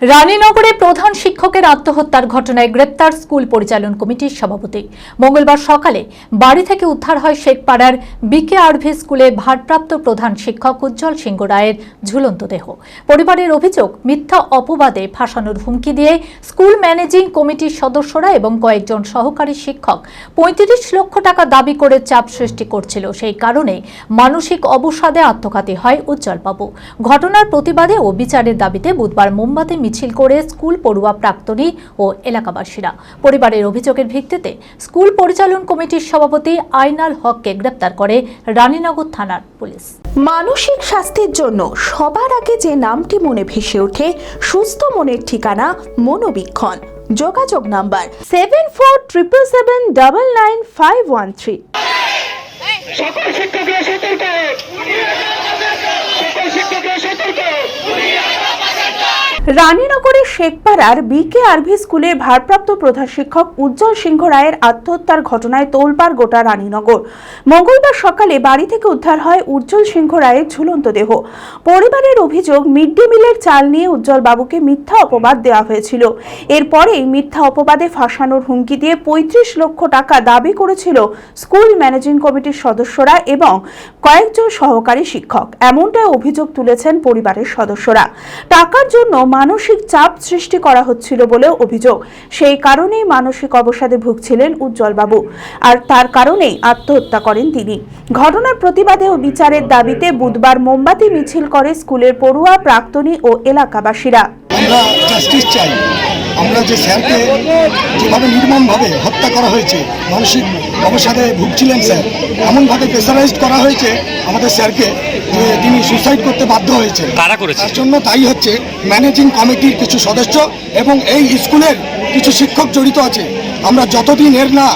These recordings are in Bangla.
রানীনগরে প্রধান শিক্ষকের আত্মহত্যার ঘটনায় গ্রেপ্তার স্কুল পরিচালন কমিটির সভাপতি। মঙ্গলবার সকালে বাড়ি থেকে উদ্ধার হয় শেখপাড়ার বিকে আরভি স্কুলে ভারপ্রাপ্ত প্রধান শিক্ষক উজ্জ্বল সিংহ রায়ের ঝুলন্ত দেহ। পরিবারের অভিযোগ, মিথ্যা অপবাদে ফাঁসানোর হুমকি দিয়ে স্কুল ম্যানেজিং কমিটির সদস্যরা এবং কয়েকজন সহকারী শিক্ষক পঁয়ত্রিশ লক্ষ টাকা দাবি করে চাপ সৃষ্টি করছিল। সেই কারণে মানসিক অবসাদে আত্মঘাতী হয় উজ্জ্বলবাবু। ঘটনার প্রতিবাদে ও বিচারের দাবিতে বুধবার মোমবাতি মিছিল করে স্কুল পড়ুয়া প্রাক্তনী ও এলাকাবাসীরা। পরিবারের অভিযোগের ভিত্তিতে স্কুল পরিচালন কমিটির সভাপতি আইনাল হককে গ্রেপ্তার করে রানীনগর থানার পুলিশ। মানসিক স্বাস্থ্যের জন্য সবার আগে যে নামটি মনে ভেসে ওঠে সুস্থ মনের ঠিকানা মনোবীক্ষণ। যোগাযোগ number seven four triple seven double nine five one three সকল শিক্ষকরা সতর্ক রানীনগরের শেখপাড়ার বিকে আরভি স্কুলের ভারপ্রাপ্ত প্রধান শিক্ষক উজ্জ্বল সিংহ রায়ের আত্মহত্যার ঘটনায় তোলপাড় গোটা রানীনগর। মঙ্গলবার সকালে বাড়ি থেকে উদ্ধার হয় উজ্জ্বল সিংহ রায়ের ঝুলন্ত দেহ। পরিবারের অভিযোগ, মিড ডে মিলের চাল নিয়ে উজ্জ্বল বাবুকে মিথ্যা অপবাদ দেওয়া হয়েছিল। এরপরেই মিথ্যা অপবাদে ফাঁসানোর হুমকি দিয়ে পঁয়ত্রিশ লক্ষ টাকা দাবি করেছিল স্কুল ম্যানেজিং কমিটির সদস্যরা এবং কয়েকজন সহকারী শিক্ষক। এমনটাই অভিযোগ তুলেছেন পরিবারের সদস্যরা। টাকার জন্য মানসিক চাপ সৃষ্টি করা হচ্ছিল বলেও অভিযোগ। সেই কারণেই মানসিক অবসাদে ভুগছিলেন উজ্জ্বলবাবু। আর তার কারণেই আত্মহত্যা করেন তিনি। ঘটনার প্রতিবাদে ও বিচারের দাবিতে বুধবার মোমবাতি মিছিল করে স্কুলের পড়ুয়া, প্রাক্তনী ও এলাকাবাসীরা। আমরা যে স্যারকে যেভাবে নির্মমভাবে হত্যা করা হয়েছে, মানসিক অবসাদে ভুগছিলেন স্যার, এমনভাবে প্রেসারাইজড করা হয়েছে আমাদের স্যারকে। তিনি সুইসাইড করতে বাধ্য হয়েছে তারা করেছে? তার জন্য তাই হচ্ছে ম্যানেজিং কমিটির কিছু সদস্য এবং এই স্কুলের কিছু শিক্ষক জড়িত আছে। আমরা যতদিন এর না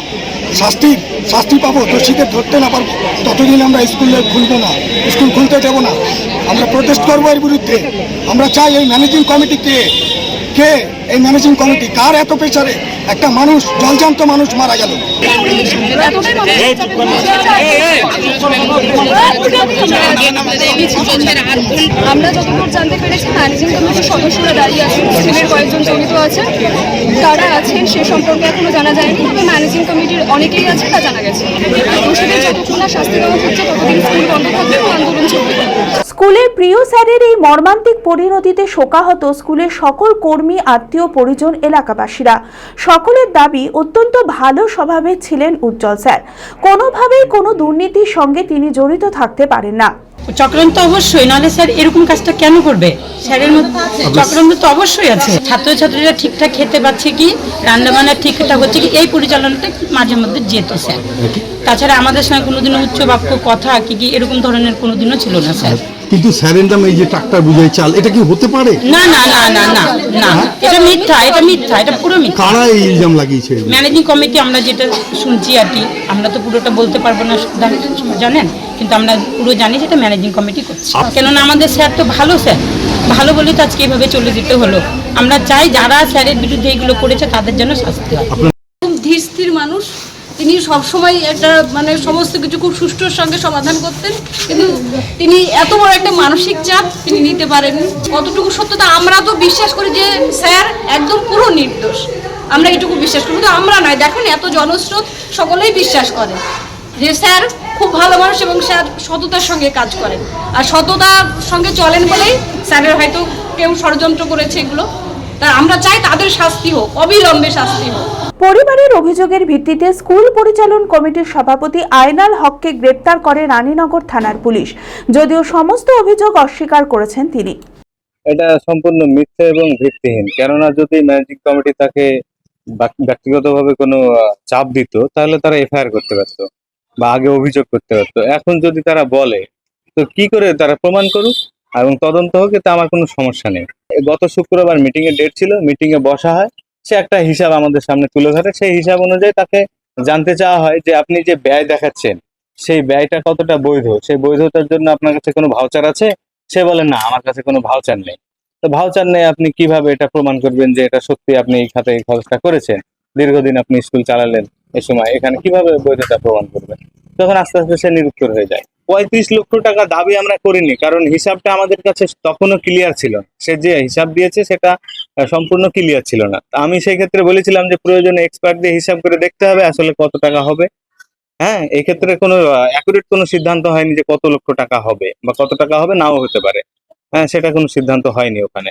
শাস্তি শাস্তি পাবো দোষীদের ধরতে না পারব ততদিন আমরা স্কুলে খুলবো না স্কুল খুলতে দেবো না। আমরা প্রোটেস্ট করব এর বিরুদ্ধে। আমরা চাই এই ম্যানেজিং কমিটিকে কে? এই ম্যানেজিং কমিটি কার এত পেছারে? একটা মানুষ, জলজান্ত মানুষ মারা গেল। আমরা যতদূর জানতে পেরেছি ম্যানেজিং দাঁড়িয়ে কয়েকজন আছে। তারা সে সম্পর্কে এখনও জানা ম্যানেজিং কমিটির অনেকেই আছে স্কুলের প্রিয় স্যারের এই মর্মান্তিক পরিণতিতে শোকাহত স্কুলের সকল কর্মী, আত্মীয়, পরিজন, এলাকাবাসীরা। সকলের দাবি, অত্যন্ত ভালো স্বভাবের ছিলেন উজ্জ্বল স্যার। কোনোভাবেই কোনো দুর্নীতির সঙ্গে তিনি জড়িত থাকতে পারেন না। চক্রান্ত অবশ্যই নাহলে স্যার এরকম কাজটা কেন করবে? স্যারের মধ্যে চক্রান্ত তো অবশ্যই আছে। ছাত্রছাত্রীরা ঠিকঠাক খেতে পাচ্ছে কি? রান্নাবান্না ঠিকঠাক হচ্ছে কি? এই পরিচালনাটা মাঝে মধ্যে যেত স্যার। তাছাড়া আমাদের সঙ্গে কোনোদিনও উচ্চ বাক্য কথা কি কি এরকম ধরনের কোনোদিনও ছিল না স্যার। কিন্তু স্যারের নামে এই যে ট্রাক্টর বুঝাই চাল এটা কি হতে পারে? না না না না না না। এটা মিথ্যা এটা মিথ্যা এটা পুরো মিথ্যা। কারা এই ইলজাম লাগিয়েছে ম্যানেজিং কমিটি আমরা যেটা শুনছি আর কি আমরা তো পুরোটা বলতে পারব না জানেন? কিন্তু আমরা পুরো জানি যেটা ম্যানেজিং কমিটি করছে। কেননা আমাদের স্যার তো ভালো স্যার ভালো বলে তো আজকে এইভাবে চলে যেতে হলো। আমরা চাই যারা স্যারের বিরুদ্ধে এগুলো করেছে তাদের জন্য শাস্তি হয়। খুব ধীর স্থির মানুষ। তিনি সবসময় একটা মানে সমস্ত কিছু খুব সুষ্ঠুর সঙ্গে সমাধান করতেন। কিন্তু তিনি এত বড় একটা মানসিক চাপ তিনি নিতে পারেননি। কতটুকু সত্যতা আমরা তো বিশ্বাস করি যে স্যার একদম পুরো নির্দোষ। আমরা এটুকু বিশ্বাস করি। কিন্তু আমরা নয়। দেখুন এত জনস্রোত সকলেই বিশ্বাস করে। যে স্যার খুব ভালো মানুষ এবং স্যার সততার সঙ্গে কাজ করেন। আর সততার সঙ্গে চলেন বলেই স্যারের হয়তো কেউ ষড়যন্ত্র করেছে এগুলো। তা আমরা চাই তাদের শাস্তি হোক অবিলম্বে শাস্তি হোক। পরিবারের অভিযোগের ভিত্তিতে স্কুল পরিচালন কমিটির সভাপতি আয়নাল হককে গ্রেপ্তার করে রানীনগর থানার পুলিশ। যদিও সমস্ত অভিযোগ অস্বীকার করেছেন তিনি। এটা সম্পূর্ণ মিথ্যা এবং ভিত্তিহীন। কেননা যদি ম্যানেজিং কমিটি তাকে ব্যক্তিগতভাবে কোনো চাপ দিত তাহলে তারা এফআইআর করতে পারতো। বা আগে অভিযোগ করতে পারতো। এখন যদি তারা বলে, তো কি করে তারা প্রমাণ করুক? এবং তদন্ত হোক, এতে আমার কোনো সমস্যা নেই। গত শুক্রবার মিটিং এর ডেট ছিল মিটিং এ বসা হয়। সে একটা হিসাব আমাদের সামনে তুলে ধরে। সেই হিসাব অনুযায়ী তাকে জানতে চাওয়া হয় যে, আপনি যে ব্যয় দেখাচ্ছেন, সেই ব্যয়টা কতটা বৈধ? সেই বৈধতার জন্য আপনার কাছে কোনো ভাউচার আছে? সে বলে, না, আমার কাছে কোনো ভাউচার নেই। তো ভাউচার নেই আপনি কীভাবে এটা প্রমাণ করবেন যে, এটা সত্যি আপনি এই খাতে এই খরচটা করেছেন? দীর্ঘদিন আপনি স্কুল চালালেন। এই সময় এখানে কীভাবে বৈধতা প্রমাণ করবে? তখন আস্তে আস্তে সে নিরুত্তর হয়ে যায়। পঁয়ত্রিশ লক্ষ টাকা দাবি আমরা করিনি, কারণ হিসাবটা আমাদের কাছে তখনও ক্লিয়ার ছিল। সে যে হিসাব দিয়েছে সেটা সম্পূর্ণ ক্লিয়ার ছিল না। আমি সেই ক্ষেত্রে বলেছিলাম যে প্রয়োজনে এক্সপার্ট দিয়ে হিসাব করে দেখতে হবে আসলে কত টাকা হবে। হ্যাঁ এই ক্ষেত্রে কোনো অ্যাকুরেট কোনো সিদ্ধান্ত হয়নি যে কত লক্ষ টাকা হবে বা কত টাকা হবে, নাও হতে পারে। হ্যাঁ সেটা কোনো সিদ্ধান্ত হয়নি ওখানে।